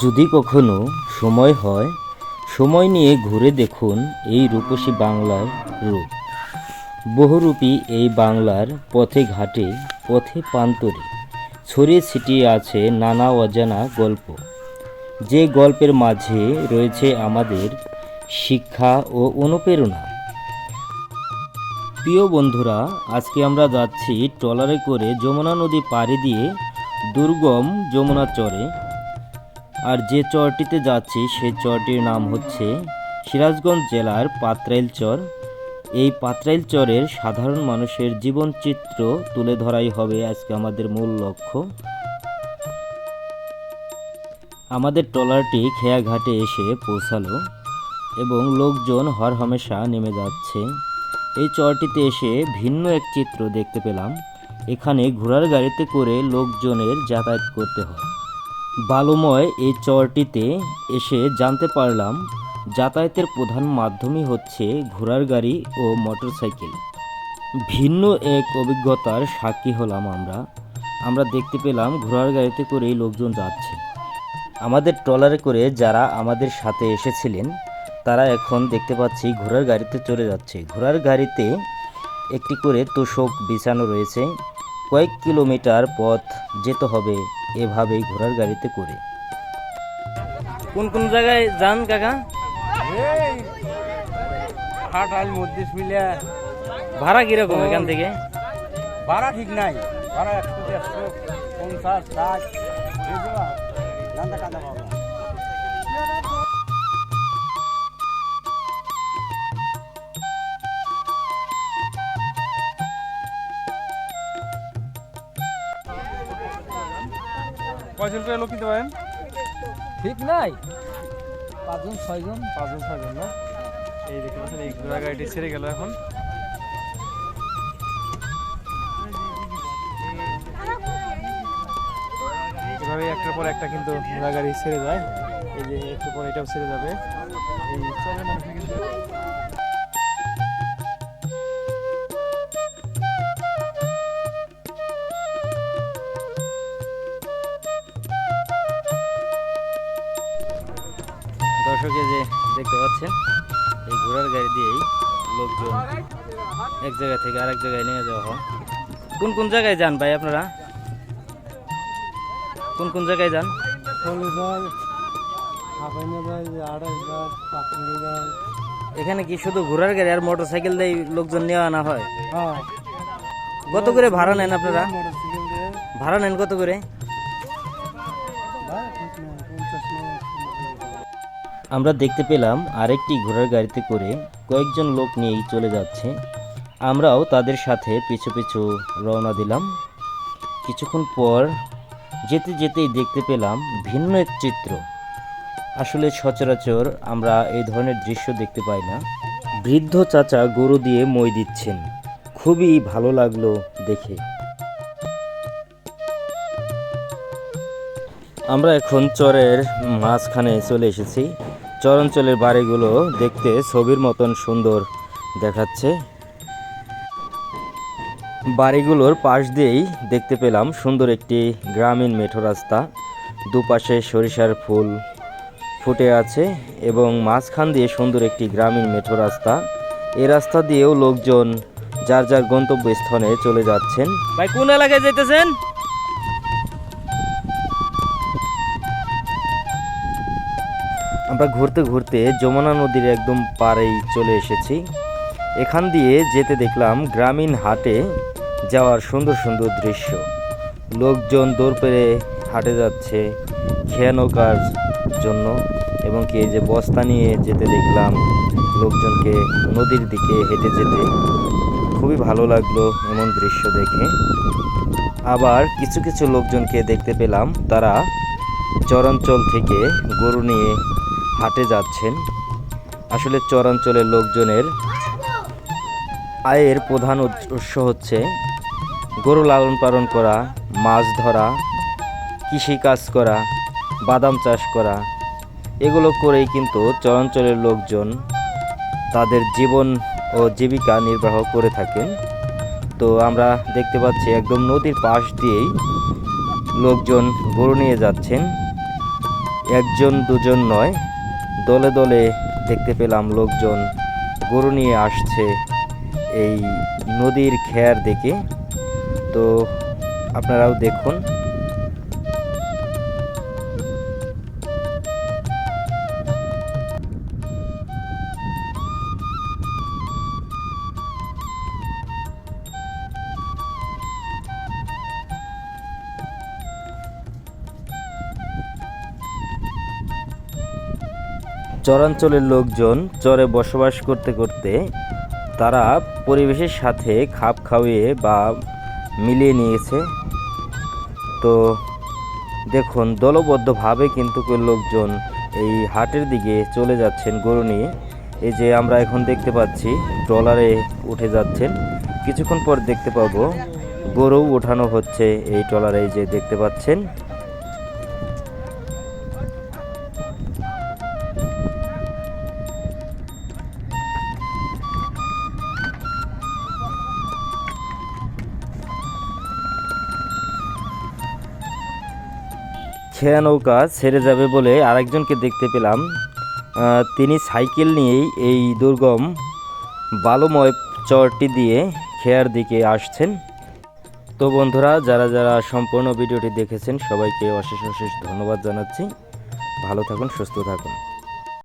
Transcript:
যদি কখনো সময় হয়, সময় নিয়ে ঘুরে দেখুন এই রূপসী বাংলার রূপ। বহুরূপী এই বাংলার পথে ঘাটে, পথে প্রান্তরে ছড়িয়ে ছিটিয়ে আছে নানা অজানা গল্প। যে গল্পের মাঝে রয়েছে আমাদের শিক্ষা ও অনুপ্রেরণা। প্রিয় বন্ধুরা, আজকে আমরা যাচ্ছি ট্রলারে করে যমুনা নদী পাড়ি দিয়ে দুর্গম যমুনা চরে আর যে চরটিতে যাচ্ছি সেই চরটির নাম হচ্ছে সিরাজগঞ্জ জেলার পাত্রাইল চর। এই পাত্রাইল চরের সাধারণ মানুষের জীবন চিত্র তুলে ধরাই হবে আজকে আমাদের মূল লক্ষ্য। আমাদের ট্রলারটি খেয়াঘাটে এসে পৌঁছালো এবং লোকজন হর হরহামেশা নেমে যাচ্ছে। এই চরটিতে এসে ভিন্ন এক চিত্র দেখতে পেলাম। এখানে ঘোড়ার গাড়িতে করে লোকজনের যাতায়াত করতে হয়। বালুময় এই চরটিতে এসে জানতে পারলাম, যাতায়াতের প্রধান মাধ্যমই হচ্ছে ঘোড়ার গাড়ি ও মোটরসাইকেল। ভিন্ন এক অভিজ্ঞতার সাক্ষী হলাম আমরা। আমরা দেখতে পেলাম ঘোড়ার গাড়িতে করেই লোকজন যাচ্ছে। আমাদের ট্রলারে করে যারা আমাদের সাথে এসেছিলেন, তারা এখন দেখতে পাচ্ছি ঘোড়ার গাড়িতে চলে যাচ্ছে। ঘোড়ার গাড়িতে একটি করে তোষক বিছানো রয়েছে। কয়েক কিলোমিটার পথ যেতে হবে এভাবেই ঘোড়ার গাড়িতে করে। কোন কোন জায়গায় যান কাকা? হাটাল মধ্যে শুইলে ভাড়া কীরকম এখান থেকে? ভাড়া ঠিক নাই। ভাড়া একশো দেড়শো পঞ্চাশ ষাট কয়জন করে লোক কিনতে পারেন? ঠিক নাই। পাঁচজন ছয়জন। পাঁচজন ছয়জন না? এই দেখতে পাচ্ছেন এই ঘোড়া গাড়িটি ছেড়ে গেল এখন। এভাবে একটার পর একটা কিন্তু ঘোড়া গাড়ি ছেড়ে যায়। এই যে একটু পর এটাও ছেড়ে যাবে। এই চরের মানুষের কিন্তু দর্শকে যে দেখতে পাচ্ছেন এই ঘোড়ার গাড়ি দিয়েই লোকজন এক জায়গা থেকে আরেক জায়গায় নিয়ে যাওয়া হয়। কোন কোন জায়গায় যান ভাই আপনারা? কোন কোন জায়গায় যান? এখানে কি শুধু ঘোড়ার গাড়ি আর মোটর সাইকেল দিয়ে লোকজন নিয়ে আনা হয়? হ্যাঁ। কত করে ভাড়া নেন আপনারা? ভাড়া নেন কত করে? আমরা দেখতে পেলাম আরেকটি ঘোড়ার গাড়িতে করে কয়েকজন লোক নিয়েই চলে যাচ্ছে। আমরাও তাদের সাথে পিছু পিছু রওনা দিলাম। কিছুক্ষণ পর যেতে যেতেই দেখতে পেলাম ভিন্ন এক চিত্র। আসলে সচরাচর আমরা এই ধরনের দৃশ্য দেখতে পাই না। বৃদ্ধ চাচা গরু দিয়ে মই দিচ্ছেন। খুবই ভালো লাগল দেখে। আমরা এখন চরের মাঝখানে চলে এসেছি। চরাঞ্চলের বাড়িগুলো দেখতে ছবির মতন সুন্দর দেখাচ্ছে। বাড়িগুলোর পাশ দিয়েই দেখতে পেলাম সুন্দর একটি গ্রামীণ মেঠো রাস্তা। দুপাশে সরিষার ফুল ফুটে আছে এবং মাঝখান দিয়ে সুন্দর একটি গ্রামীণ মেঠো রাস্তা। এই রাস্তা দিয়েও লোকজন যার যার গন্তব্যস্থানে চলে যাচ্ছেন। ভাই, কোন এলাকায় যেতেছেন আমরা ঘুরতে ঘুরতে যমুনা নদীর একদম পাড়েই চলে এসেছি। এখান দিয়ে যেতে দেখলাম গ্রামীণ হাটে যাওয়ার সুন্দর সুন্দর দৃশ্য। লোকজন দৌড় পেরে হাটে যাচ্ছে খেয়া নৌকার জন্য এবং কি যে বস্তা নিয়ে যেতে দেখলাম লোকজনকে নদীর দিকে হেঁটে যেতে। খুবই ভালো লাগল এমন দৃশ্য দেখে। আবার কিছু কিছু লোকজনকে দেখতে পেলাম, তারা চরাঞ্চল থেকে গরু নিয়ে হাটে যাচ্ছেন। আসলে চরাঞ্চলের লোকজনের আয়ের প্রধান উৎস- হচ্ছে গরু লালন পালন করা, মাছ ধরা, কৃষি কাজ করা, বাদাম চাষ করা। এগুলো করেই কিন্তু চরাঞ্চলের লোকজন তাদের জীবন ও জীবিকা নির্বাহ করে থাকেন। তো আমরা দেখতে পাচ্ছি একদম নদীর পাশ দিয়েই লোকজন গরু নিয়ে যাচ্ছেন। একজন দুজন নয় দলে দলে দেখতে পেলাম লোকজন গরু নিয়ে আসছে এই নদীর খেয়ার দেখে। তো আপনারাও দেখুন। চরাঞ্চলের লোকজন চরে বসবাস করতে করতে তারা পরিবেশের সাথে খাপ খাওয়িয়ে বা মিলিয়ে নিয়েছে। তো দেখুন, দলবদ্ধভাবে কিন্তু লোকজন এই হাটের দিকে চলে যাচ্ছেন গরু নিয়ে। এই যে আমরা এখন দেখতে পাচ্ছি, ট্রলারে উঠে যাচ্ছেন। কিছুক্ষণ পর দেখতে পাবো গরু ওঠানো হচ্ছে এই ট্রলারে যে দেখতে পাচ্ছেন। খেয়া নৌকা ছেড়ে যাবে বলে আরেকজনকে দেখতে পেলাম। তিনি সাইকেল নিয়েই এই দুর্গম বালুময় চরটি দিয়ে খেয়ার দিকে আসছেন। তো বন্ধুরা, যারা যারা সম্পূর্ণ ভিডিওটি দেখেছেন, সবাইকে অশেষ অশেষ ধন্যবাদ জানাচ্ছি। ভালো থাকুন, সুস্থ থাকুন।